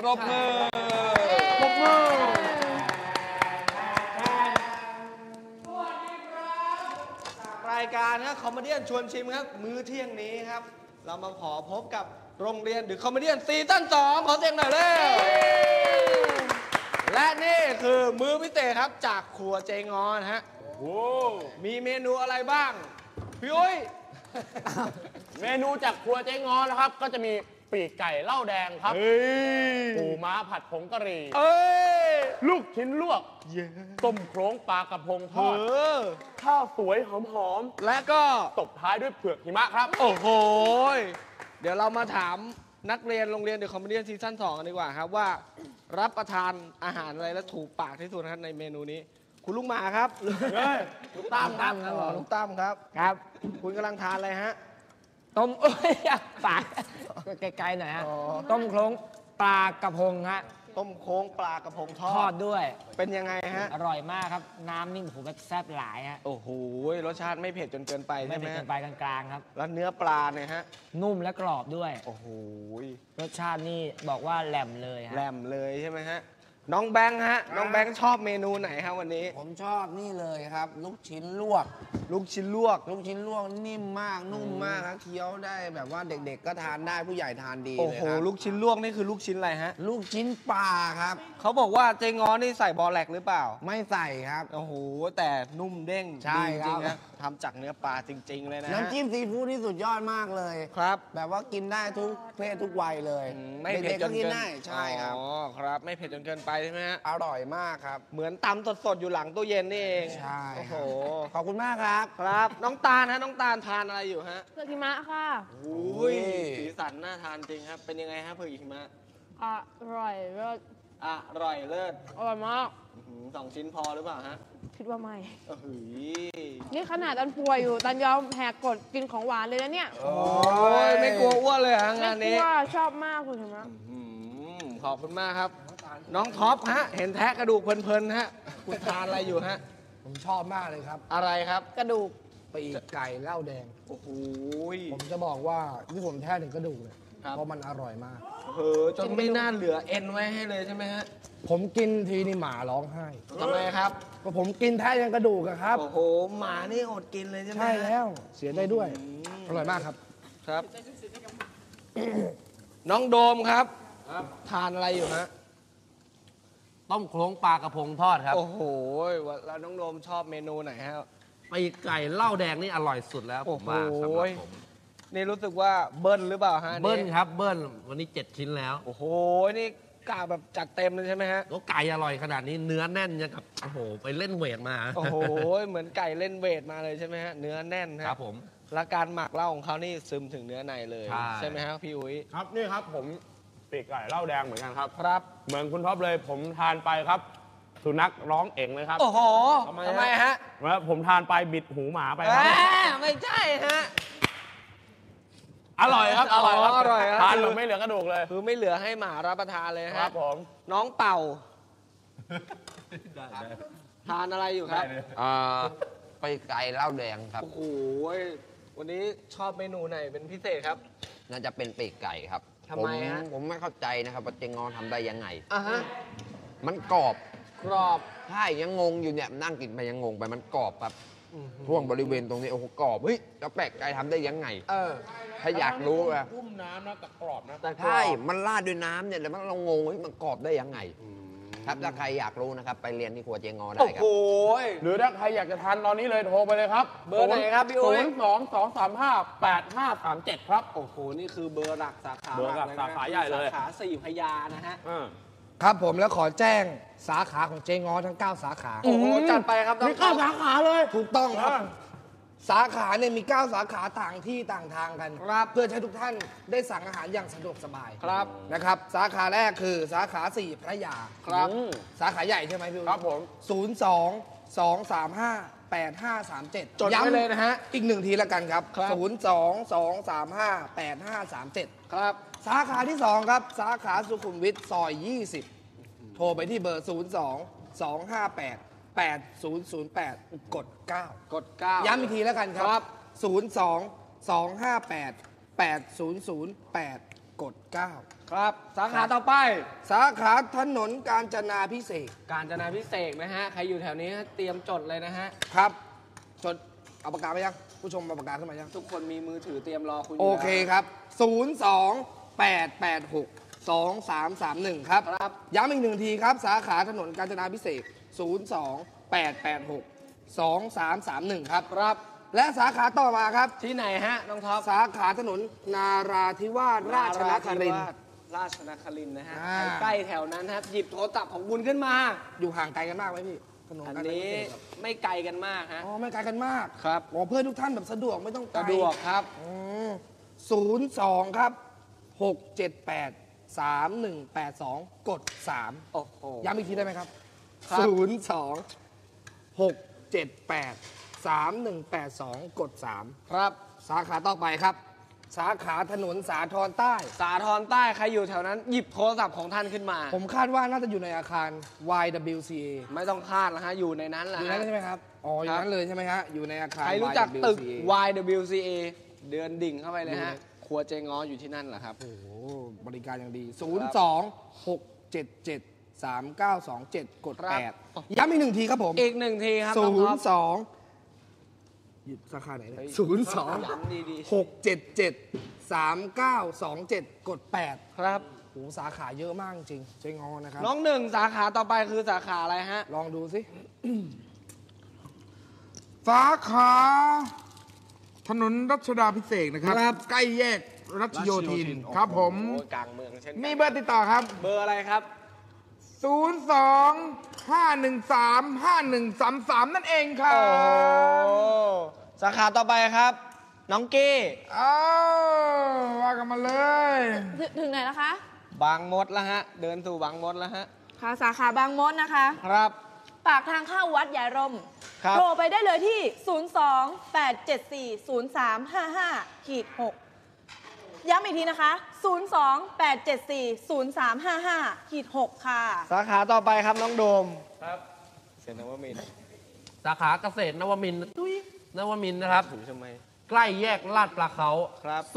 ปรบมือปรบมือรายการครับคอมเมดี้ชวนชิมครับ มื้อเที่ยงนี้ครับ เรามาขอพบกับโรงเรียนหรือคอมเมดี้ซีซั่นสองขอเสียงหน่อยเร็วและนี่คือมื้อพิเศษครับจากครัวเจงอนฮะโอ้มีเมนูอะไรบ้าง พี่อุ้ย เมนูจากครัวเจ๊งอนะครับ ก็จะมี ปีกไก่เหล้าแดงครับเฮ้ยปูม้าผัดผงกะหรี่เอ้ยลูกชิ้นลวกต้มโครงปลากระพงทเออดอข้าวสวยหอมและก็ๆตบท้ายด้วยเผือกหิมะครับ โอ้โหเดี๋ยวเรามาถามนักเรียนโรงเรียนเดอะคอมเมดี้ซีซั่น2กันดีกว่าครับว่า รับประทานอาหารอะไรแล้วถูกปากที่สุดนะครับในเมนูนี้ คุณลุงหมาครับลูกตั้มครับอ๋อลุงตั้มครับ ครับ คุณกำลังทานอะไรฮะ ต้มเอ้ยปาก ไกลๆหน่อยฮะอ๋อต้มโครงปลากระพงฮะต้มโค้งปลากระพงททออดดด้วย เป็นยังไงฮะ อร่อยมากครับ น้ำนี่โอ้โหแบบแซ่บหลายฮะโอ้โหรสชาติไม่เผ็ดจนเกินไปไม่ใช่ไหมเป็นเกินไปกลางๆครับ แล้วเนื้อปลาเนี่ยฮะ นุ่มและกรอบด้วย โอ้โหรสชาตินี่บอกว่าแหลมเลยฮะ แหลมเลยใช่ไหมฮะ น้องแบงค์ฮะ น้องแบงค์ชอบเมนูไหนครับวันนี้ ผมชอบนี่เลยครับ ลูกชิ้นลวก ลูกชิ้นลวก ลูกชิ้นลวกนิ่มมากนุ่มมากครับเคี้ยวได้แบบว่าเด็กๆ ก็ทานได้ผู้ใหญ่ทานดีโอ้เลยโห ครับลูกชิ้นลวกนี่คือลูกชิ้นอะไรฮะ ลูกชิ้นปลาครับ เขาบอกว่าเจงอนี่ใส่บอแลกหรือเปล่า ไม่ใส่ครับ โอ้โห แต่นุ่มเด้งใช่ดีจริงๆครันะบทำจากเนื้อปลาจริง ๆ เลยนะฮะน้ำจิ้มซีฟู้ดที่สุดยอดมากเลย ครับแบบว่ากินได้ทุกเพศทุกวัยเลยอืมไม่เผ็ดเด็กๆจก็นกินเกินได้ใช่ครับอ๋อครับ ไม่เผ็ดจนเกินไปใช่ไหมฮะ อร่อยมากครับ เหมือนตำสดๆ อยู่หลังตู้เย็นนี่เองใช่โอ้คโหรับขอบคุณมากครับ ครับ น้องตาลฮะ น้องตาลทานอะไรอยู่ฮะเผือกหิมะค่ะอุ้ย สีสันน่าทานจริงครับ เป็นยังไงฮะเผือกหิมะอร่อยเลิศอร่อยเลิศอร่อยมากอื้อหือสองชิ้นพอหรือเปล่าฮะคิดว่าไม่โอ้โหนี่ขนาดตันป่วยอยู่ตันยอมแหกกฎกินของหวานเลยนะเนี่ยโอ้ยไม่กลัวอ้วนเลยเหรอไม่งานกนี้ ลัวชอบมากคุณหิมะอืมขอบคุณมากครับ น้องท็อปฮะ เห็นแทะกระดูกเพลินๆฮะ คุณทานอะไรอยู่ฮะ ผมชอบมากเลยครับ อะไรครับ กระดูกปีกไก่เหล้าแดง โอ้โหผมจะบอกว่าที่ผมแท้ถึงกระดูกเลยครับ เพราะมันอร่อยมาก เออจนไม่น่าเหลือเอ็นไว้ให้เลยใช่ไหมฮะผมกินทีนี่หมาร้องไห้ทำไมครับ ก็ผมกินแท้ยังกระดูกอะครับ โอ้โห หมานี่อดกินเลยใช่ไหมใช่ฮะแล้วเสียได้ด้วย อร่อยมากครับ ครับ น้องโดมครับ ทานอะไรอยู่ฮะ ต้มโครงปลากระพงทอดครับโอ้โหแล้วน้องโดมชอบเมนูไหนฮะปีกไก่เหล้าแดงนี่อร่อยสุดแล้วผมว่าโอ้โหสำหรับผมนี่รู้สึกว่าเบิ้ลหรือเปล่าฮะอันนี้เบิ้ลครับเบิ้ลวันนี้ 7 ชิ้นแล้ว โอ้โหนี่กาแบบจัดเต็มเลยใช่ไหมฮะแล้วไก่อร่อยขนาดนี้เนื้อแน่นยังกับโอ้โหไปเล่นเวทมาโอ้โหเหมือนไก่เล่นเวทมาเลยใช่ไหมฮะเนื้อแน่นฮะครับผมและการหมักเหล้าของเขานี่ซึมถึงเนื้อในเลยใช่ไหมฮะพี่อุ้ยครับนี่ครับผม ปีกไก่เหล้าแดงเหมือนกันครับ ครับ เหมือนคุณท็อปเลยผมทานไปครับ สุนัขร้องเอ่งเลยครับโอ้โหทำไมทำไมฮะแล้วผมทานไปบิดหูหมาไปแหครับมไม่ใช่ฮะ อร่อยครับอร่อยครับอร่อยครับ ทานแบบไม่เหลือกระดูกเลยคือไม่เหลือให้หมารับประทานเลยคฮะรับผมน้องเป่า ทานอะไรอยู่ครับอ่าไปไก่เหล้าแดงครับ โอ้โหวันนี้ชอบเมนูไหนเป็นพิเศษครับ น่าจะเป็นปีกไก่ครับ ทำไมฮะ ผผมไม่เข้าใจนะครับว่าเจงอนทำได้ยังไง อะฮะมันกรอบกรอบใช่ยังงงอยู่เนี่ยนั่งกินไปยังงงไปมันกรอบครับช่วงบริเวณตรงนี้โอ้โหกรอบเฮ้ยแล้วแปลกไก่ทำได้ยังไง เออ ถ้าอยากรู้อะพุ่มน้ำนะแต่กรอบนะ แต่กรอใช่บมันราดด้วยน้ำเนี่ยแต่มันเรางงเฮ้ยมันกรอบได้ยังไง ครับถ้าใครอยากรู้นะครับ ไปเรียนที่ครัวเจงอได้โอ้ครัโหบหรือถ้าใครอยากจะทานตอนนี้เลยโทรไปเลยครับเบอร์ไหนครับพี่อุ้ยศูนย์สองสองสามห้าแปดห้าสามเจ็ดครับ โอ้โห นี่คือเบอร์หลักสาขาเบอร์หลักยนะสาขาใหญ่เลย สาขาสี่พยานะฮะครับผมแล้วขอแจ้งสาขาของเจงอทั้ง 9 สาขา โอ้โห จัดไปครับน้อง มีเก้าสาขาเลย ถูกต้องครับ สาขาเนี่ยมี 9 สาขาต่างที่ต่างทางกันครับเพื่อให้ทุกท่านได้สั่งอาหารอย่างสะดวกสบายครับนะครับ สาขาแรกคือสาขาสี่พระยาครับสาขาใหญ่ใช่ไหมพี่อุ๊ยครับผมศูนย์สองสองสามห้าแปดห้าสามเจ็ดจดไว้เลยนะฮะ อีกหนึ่งทีละกันครับครับศูนย์สองสองสามห้าแปดห้าสามเจ็ดครับ สาขาที่สองครับ สาขาสุขุมวิทซอย 20 โทรไปที่เบอร์ 02 258 8008 กด 9 กดเก้า ย้ำอีกทีแล้วกันคครัรับ บ 02 258 8008กกด9 ครับ สาขาต่อไป สาขาถนนกาญจนาพิเศษกการจนาพิเศษกนะฮะ ใครอยู่แถวนี้เตรียมจดเลยนะฮะ ครับ จดเอาปากกาไปยัง ผู้ชมเอาปากกาขึ้นมายัง ทุกคนมีมือถือเตรียมรอคุณยู่โอแล้วเคครับ 0 2 8 8 6 2 3 3 1 ครับ ครับ ย้ำอีกหนึ่งทีครับ สาขาถนนกาญจนาพิเศษก 0 2 8 8 6 2 3 3 1 ครับครับ และสาขาต่อมาครับ ที่ไหนฮะน้องท็อปสาขาถนนนาราธิวาสราชนครินทร์ ราชนครินทร์นะฮะอ่า ใกล้ๆแถวนั้นครับ หยิบโทรศัพท์ของบุญขึ้นมา อยู่ห่างไกลกันมากไหมพี่ถนนอันกาญจนานี้พิเศษกครับไม่ไกลกันมากฮะ อ๋อไม่ไกลกันมากครับอ๋อเพื่อนทุกท่านแบบสะดวกไม่ต้องไกล สะดวกครับ ศูนย์สองครับหกเจ็ดแปดสามหนึ่งแปดสองกดสามโอ้โหย้ำอีกทีได้ไหมครับ ครับ ศูนย์สองหกเจ็ดแปดสามหนึ่งแปดสองกดสามครับ สาขาต่อไปครับ สาขาถนนสาทรใต้ สาทรใต้ใครอยู่แถวนั้น หยิบโทรศัพท์ของท่านขึ้นมา ผมคาดว่าน่าจะอยู่ในอาคาร YWCA ไม่ต้องคาดแล้วฮะ อยู่ในนั้นแหละอยู่ฮะนั้นใช่ไหมครับ อ๋อ อยู่ครับนั้นเลยใช่ไหมฮะ อยู่ในอาคาร ใครรู้จักตึก YWCA YWCA เดือนดิ่งเข้าไปเลยฮะอยู่ในครัวเจงออยู่ที่นั่นแหละครับ โอ้โห บริการอย่างดี 0 2 6 7 7 3 9 2 7 กด ครับ 8 ย้ำอีกหนึ่งทีครับผม อีกหนึ่งทีครับ0น้องท็อป2หยิบสาขาไหนเนี่ยเฮ้ยศูนย์สองย้ำดีหกเจ็ดเจ็ดสามเก้าสองเจ็ดกดแปดๆ ครับโอ้โหสาขาเยอะมากจริงเจ๊งอนะครับ น้องหนึ่งสาขาต่อไปคือสาขาอะไรฮะ ลองดูสิ สาขา ถนนรัชดาพิเศษกนะครับใกล้แยกรัชโยธิน ครับผม โอ้ยกลางเมืองเช่นกันมีเบอร์ติดต่อครับ เบอร์อะไรครับ 02 513 5133 นั่นเองครัโอ้บสาขาต่อไปครับ น้องกี้ เอาว่ากันมาเลย ถึงถึงไหนนะคะ บางมดแล้วฮะ เดินสู่บางมดแล้วฮะ ค่ะ สาขาบางมดนะคะ ครับ ปากทางเข้าวัดยายรมครับ โทรไปได้เลยที่ 02 874 0355ขีด6 ย้ำอีกทีนะคะ 02 874 0355ขีด6ค่ะ สาขาต่อไปครับน้องโดม ครับเสียงนวมินทร์สาขาเกษตรนวมินทร์ทุยนวมินทร์นะครับถือทำไมใกล้แยกลาดปลาเขาครับ 02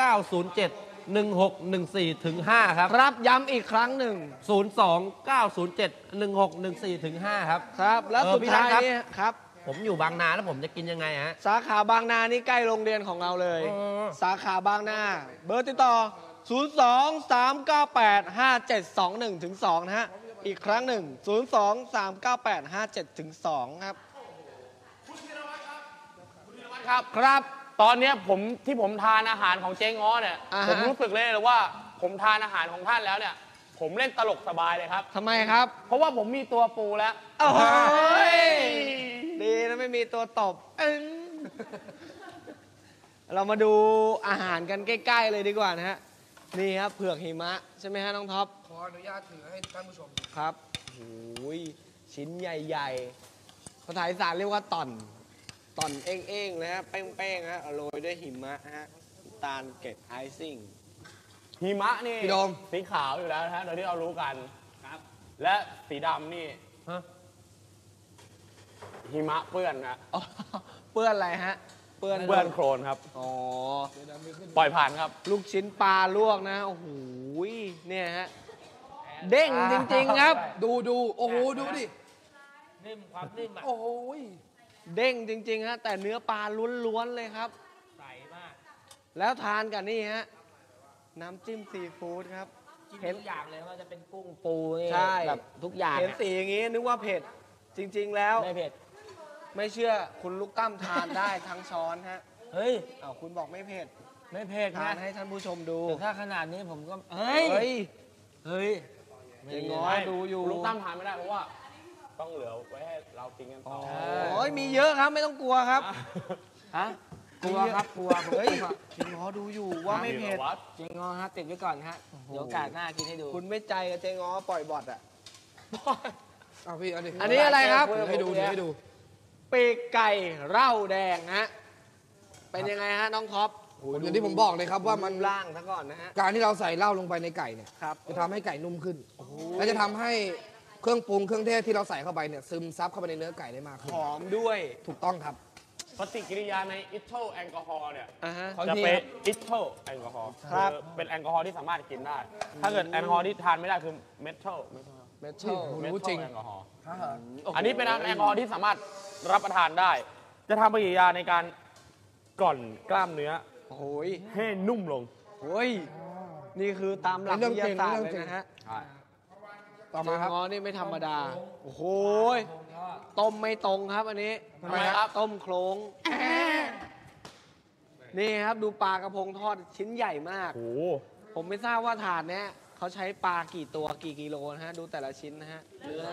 907 1614ถึง5ครับ ครับย้ำอีกครั้งหนึ่ง 02 907 1614ถึง5ครับ ครับ แล้วเออสุดพี่ท้ายนัทครับ นี้ครับ ผมอยู่บางนาแล้วผมจะกินยังไงฮะ สาขาบางนานี่ใกล้โรงเรียนของเราเลย อ๋อ สาขาบางนา เบอร์ติดต่อ 02 398 5721ถึง2นะฮะ อีกครั้งหนึ่ง 02 398 57ถึง2ครับ ครับครับ ตอนเนี้ยผมที่ผมทานอาหารของเจ๊ง้อเนี่ย อ่าฮะ ผมรู้สึกเลยเลยว่า ผมทานอาหารของท่านแล้วเนี่ย ผมเล่นตลกสบายเลยครับ ทำไมครับ เพราะว่าผมมีตัวปูแล้ว โอ้โหยดีนะ ไม่มีตัวตบอึ้งเรามาดูอาหารกันใกล้ๆเลยดีกว่านะฮะ นี่ครับเผือกหิมะ ใช่ไหมฮะน้องท็อป ขออนุญาตถือให้ท่านผู้ชมครับโอ้ยชิ้นใหญ่ๆ ภาษาอีสานเรียกว่าต่อน ต่อนเอ้งๆนะฮะ เป้งๆฮะโรยด้วยหิมะฮะน้ำตาลเกล็ดไอซิ่ง หิมะนี่พี่โดม สีขาวอยู่แล้วนะฮะโดยที่เรารู้กัน ครับ และสีดำนี่ ฮะ หิมะเปื้อนนะอ๋อเปื้อนอะไรฮะ เปื้อนเปื้อนโคลนครับ อ๋อ ปล่อยผ่านครับ ลูกชิ้นปลาลวกนะ โอ้โห เนี่ยฮะ เด้งจริงๆครับ ดูดูโอ้โห ดูดิ นิ่มความนิ่มอะโอ้โหเด้งจริงๆฮะ แต่เนื้อปลาล้วนๆเลยครับ ใสมาก แล้วทานกับนี่ฮะ น้ำจิ้มซีฟู้ดครับกินเห็นทุกอย่างเลยว่าจะเป็นกุ้งปูนี่ใช่แบบทุกอย่างเห็นอะสีอย่างงี้นึกว่าเผ็ดจริง ๆ แล้วไม่เผ็ด ไม่เชื่อคุณลูกตั้มทานได้ทั้งช้อนฮะเฮ้ย อ้าวคุณบอกไม่เผ็ดไม่เผ็ดทานะนให้ท่านผู้ชมดูแต่ถ้าขนาดนี้ผมก็ เฮ้ย เฮ้ยเฮ้ยเจ๊ง้อดูอยู่ลูกตั้มทานไม่ได้เพราะว่า ต้องเหลือไว้ให้เรากินกันต่อ โอ้ยมีเยอะครับไม่ต้องกลัวครับฮะ กลัวครับกลัวผมเฮ้ยกลัวเจ๊ง้อดูอยู่ว่าไม่เผ็ดวัดจริงงอฮะติดไว้ก่อนฮะ เดี๋ยวโอกาสหน้ากินให้ดู คุณไม่ใจกับเจ๊ง้อปล่อยบอทอะ เอาพี่เอาดิอันนี้อะไรครับถือให้ดูถือให้ดู ปีกไก่เหล้าแดงฮะเป็นยังไงฮะน้องท็อปอย่างที่ผมบอกเลยครับว่ามันรูปร่างซะก่อนนะฮะการที่เราใส่เหล้าลงไปในไก่เนี่ยครับจะทำให้ไก่นุ่มขึ้นและจะทำให้เครื่องปรุงเครื่องเทศที่เราใส่เข้าไปเนี่ยซึมซับเข้าไปในเนื้อไก่ได้มากขึ้นหอมด้วยถูกต้องครับปฏิกิริยาในอิทโทแอลกอฮอล์เนี่ยอ่าฮะขอจะทีเป็นครับอิทโทแอลกอฮอล์ครับอเป็นแอลกอฮอล์ที่สามารถกินได้ ถ้าเกิดแอลกอฮอล์ที่ทานไม่ได้คือเมทัลเมทัลเมรู้ทัจริลงแอลกอฮอล์อันนี้เป็นแอลกอฮอล์ที่สามารถ รับประทานได้ จะทำปฏิกิริยาในการกร่อนกล้ามเนื้อโอ้ยให้นุ่มลง โอ้ย นี่คือตามหลักเรื่วิองทจริยางศาสตร์เรื่เลองจริงยนะฮะต่อมาครับ เจงอนี่ไม่ธรรมดา โอ้โหยต้มไม่ตรงครับอันนี้ทำไมครับ ต้มโคลงนี่ครับดูปลากระพงทอดชิ้นใหญ่มาก โอ้โหผมไม่ทราบว่าถาดเนี้ยเขาใช้ปลากี่ตัวกี่กิโลนะฮะ ดูแต่ละชิ้นนะฮะเนื้อ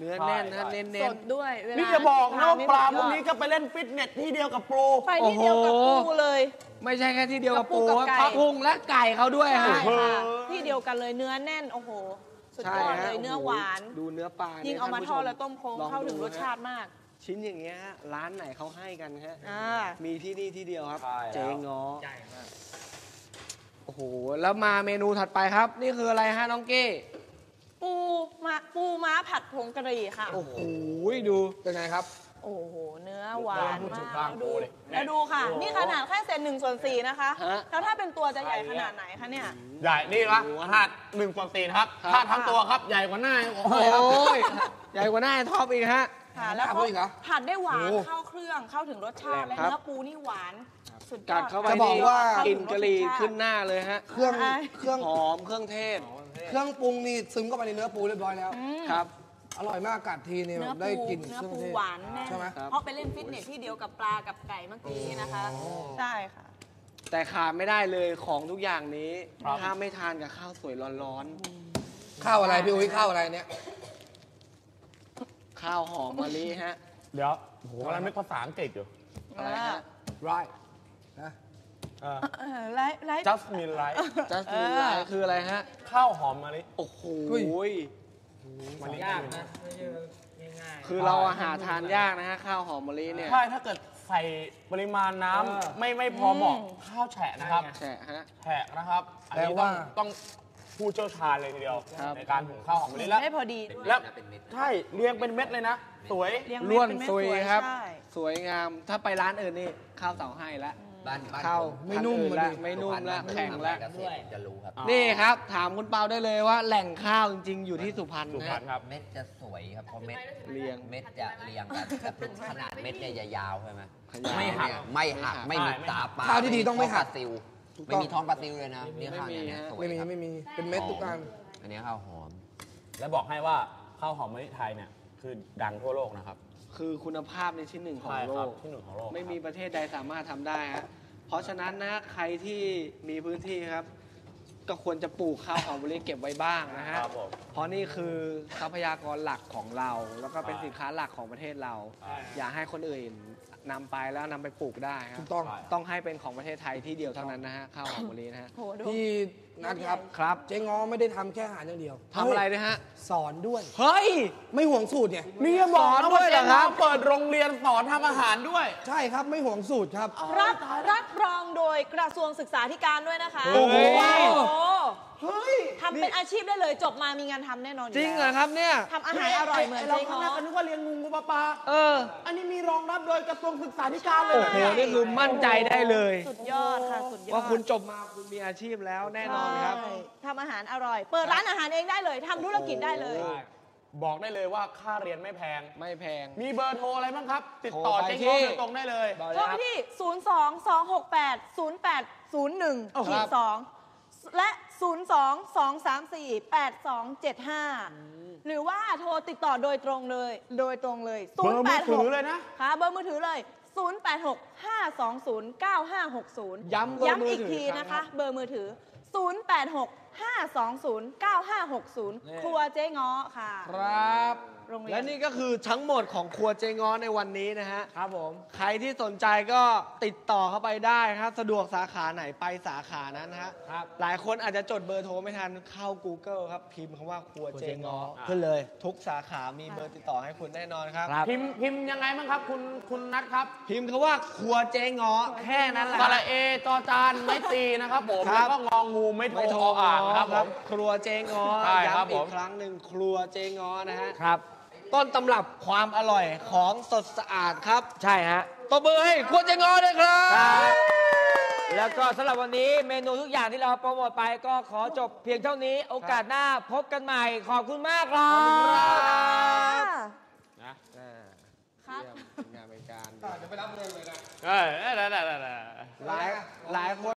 เนื้อแน่นมากเนื้อแน่นนะฮะใช่เน้สนดด้วยเวลานี่จะบอกนะว่าทปลาพวกสุดยอดนี้ก็ไปเล่นฟิตเนสที่เดียวกับโปร ไปที่เดียวกับโอ้โหปูเลย ๆ ไม่ใช่แค่ที่เดียวกับปูกับปูกับไก่พักพุงและไก่เขาด้วยใช่ฮะค่ะที่เดียวกันเลยเนื้อแน่นโอ้โห สุดใช่ยอดฮะเลยเนื้อหวานโโดูเนื้อปลายิ่ยิ่งเอามาทอดแล้วต้มโค้งเข้าถึงรสชาติมากชิ้นอย่างเงี้ยฮะร้านไหนเขาให้กันฮะ อ่า มีที่นี่ที่เดียวครับ ใช่แล้ว เจงอโอ้โห แล้วมาเมนูถัดไปครับ นี่คืออะไรฮะน้องเก้ ปูมาปูม้าผัดผงกะหรี่ค่ะ โอ้โหดู เป็นไงครับ โอ้โห เนื้อหวานพูดถึมางกบ้างแล้วดูโอ้เลย แล้วดูค่ะ นี่ขนาดแค่เศษหนึ่งส่วนสี่นะคะ ฮะ แล้วถ้าเป็นตัวจะใหญ่ขนาดไหนคะเนี่ย ใหญ่นี่นะถาดหนึ่งปอนตีนครับครับถาดทั้งตัวครับใหญ่กว่าหน้าโอ้โหโอ้ยใหญ่กว่าหน้าไอ้ท็อปอีกฮะ ค่ะ แล้วผัดก็ด้วยอีกเหรอผัดได้หวานโอ้เข้าเครื่องเข้าถึงรสชาติและครับ เนื้อปูนี่หวานสุดยอกัดดเข้าไปจะบอกนี่ว่า กลิ่นกะหรี่ขึ้นหน้าเลยฮะ เครื่อง ใช่ เครื่อง หอมเครื่องเทศ เครื่องปรุงนี่ซึมเข้าไปในเนื้อปูเรียบร้อยแล้วอืมครับ อร่อยมากกัดทีนี่แบเนื้อบได้ปูกลิ่นเนื้อเครื่องปูเทศหวานแน่นใช่ไหมเพราะไปเล่นฟิตเนสที่เดียวกับปลากับไก่เมื่อกี้นะคะ ใช่ค่ะ แต่ขาดไม่ได้เลยของทุกอย่างนี้ ถ้าไม่ทานกับข้าวสวยร้อนข้าวอะไรพี่อุ้ยข้าวอะไรเนี่ยๆข้าวหอมมะลิฮะ เดี๋ยวโอ้โหกำลังนึกภาษาอังกฤษอยู่ อะไรฮะ right นะเออ ไลฟ์ไลฟ์ just mean right จัสตินไลคืออะไรฮะ ข้าวหอมมะลิ โอ้โหอุ้ยมันยากนะคือเราอาหารทานยากนะฮะ ข้าวหอมมะลิเนี่ย ใช่ถ้าเกิดใส่ปริมาณน้ำไม่ไม่พอเหมาะข้าวแฉะนะครับ แฉะฮะ แฉะนะครับ อันนี้แปลต้อว่างต้องผู้เชี่ยวชาญเลยทีเดียวครับในการหุงข้าวหอมมะลิแล้วได้พอดีด้วยแล้วใช่เรียงเป็นเม็ดเลยนะ สวยเลี้ยงล้วนเม็ดเป็นเม็ดซุยสวยครับ ใช่ สวยงาม ถ้าไปร้านอื่นนี่ข้าวเสาให้ละ บ้านบ้านข้าวผมไม่นุ่มพันธุ์อื่เลยละไม่นุ่มละแข็งละเกษตรจะรู้ครับนี่ครับ ถามคุณเปาได้เลยว่าแหล่งข้าวจริง ๆ อยู่ที่สุพรรณสุนะพรรฮะณครับ เม็ดจะสวยครับเพราะเม็ดเรียงเม็ดจะเรียงกันแต่ขนาดเม็ดเนี่ยจะยาวใช่ไหมขยาวไม่หักไม่หักไม่ไม่หักมีตาปลาข้าวที่ดีต้องไม่หักท้ปลาซิวถูกต้ไม่องมีท้องปลาซิวเลยนะเนี่ยข้าวเนี่ยไม่มีเนี่ยฮะสวยไม่มีครับไม่มีเป็นเม็ดทุกอันอันนี้ข้าวหอม และบอกให้ว่าข้าวหอมมะลิไทยเนี่ย คือดังทั่วโลกนะครับ คือคุณภาพในชิ้นหนึ่งของใช่โลครับกที่หนึ่งของโลกไม่มีครับประเทศใดสามารถทำได้ฮะเพราะฉะนั้นนะใครที่มีพื้นที่ครับ ก็ควรจะปลูกข้าวหอมมะลิเก็บไว้บ้างนะฮะครับผม เพราะนี่คือทรัพยากรหลักของเรา แล้วก็เป็นใช่สินค้าหลักของประเทศเรา ใช่ อย่าให้คนอื่นนำไปแล้วนำไปปลูกได้ครับถูกต้อง ต้องให้เป็นของประเทศไทยที่เดียวเท่านั้นนะฮะข้าวหอมมะลินะฮะโหดูพี่ นัทครับ ครับ เจ๊ง้อไม่ได้ทำแค่อาหารอย่างเดียวทำอะไรด้วยฮะ สอนด้วย เฮ้ยไม่ห่วงสูตรไงนี่จะบอกสอนนะด้ว่าวยเหรเจ๊อครับน้องเปิดโรงเรียนสอนทำอาหารด้วย ใช่ครับไม่ห่วงสูตรครับ รับรับรองโดยกระทรวงศึกษาธิการด้วยนะคะ โอ้โห โอ้ ทำเป็นอาชีพได้เลยจบมามีงานทำแน่นอนยู่จริงเหรอแล้วครับเนี่ย ทำอาหารอร่อยเหมือนเราเจ๊คง้ณะอก็นึกว่าเรียนงูงูปลาปลาเออ อันนี้มีรองรับโดยกระทรวงศึกษาธิการเลยโอ้โหนี่คือมั่นใจได้เลย สุดยอดค่ะ สุดยอดว่าคุณจบมาคุณมีอาชีพแล้วแน่นอนครับ ใช่ทำอาหารอร่อย เปิดร้านอาหารเองได้เลยทำธุรกิจได้เลย บอกได้เลยว่าค่าเรียนไม่แพง ไม่แพง มีเบอร์โทรอะไรบ้างครับ ติดต่อโทรไปเจ๊ที่ง้อโดยตรงได้เลย บอกเลยโทรคไปรับ ที่ 0 2 2 6 8 0 8 0 1ขีด2และ 0 2 2 3 4 8 2 7 5 หรือว่าโทรติดต่อโดยตรงเลย โดยตรงเลยเบอร์มือถือเลยนะ ค่ะ เบอร์มือถือเลย 086 520 9560 ย้ำเบอร์มือถือย้ำอีกทีครับนะคะ เบอร์มือถือ 086 520 9560 ครัวเจ๊ง้อค่ะ ครับ โรงเรียน และนี่ก็คือทั้งหมดของครัวเจงอในวันนี้นะฮะ ครับผม ใครที่สนใจก็ติดต่อเข้าไปได้ครับ สะดวกสาขาไหนไปสาขานั้นนะฮะ ครับ หลายคนอาจจะจดเบอร์โทรไม่ทันเข้า Google ครับ พิมพ์คำว่าครัวเจงอขึ้นเลย ทุกสาขามีเบอร์ติดต่อให้คุณแน่นอนครับ พิมพ์พิมพ์ยังไงบ้างครับ คุณคุณนัทครับพิมพ์คำว่าครัวเจงอแค่นั้นแหละ สระเอจอจานไม่ตีนะครับผม ครัแล้บวก็งองูไม่โทรไม่โทรอ่านนะครับผมครัวเจงอใช่ครับย้ำอีผกมครั้งหนึ่งครัวเจงอนะฮะครับ ต้นตำรับความอร่อยของสดสะอาดครับใช่ฮะ ตบมือให้ควรจะงอด้วยครับ แล้วก็สำหรับวันนี้เมนูทุกอย่างที่เราโปรโมทไปก็ขอจบเพียงเท่านี้โอกาสหน้าพบกันใหม่ขอบคุณมากครับครับงานเป็นการเออได้ได้ได้ได้ หลายหลายคน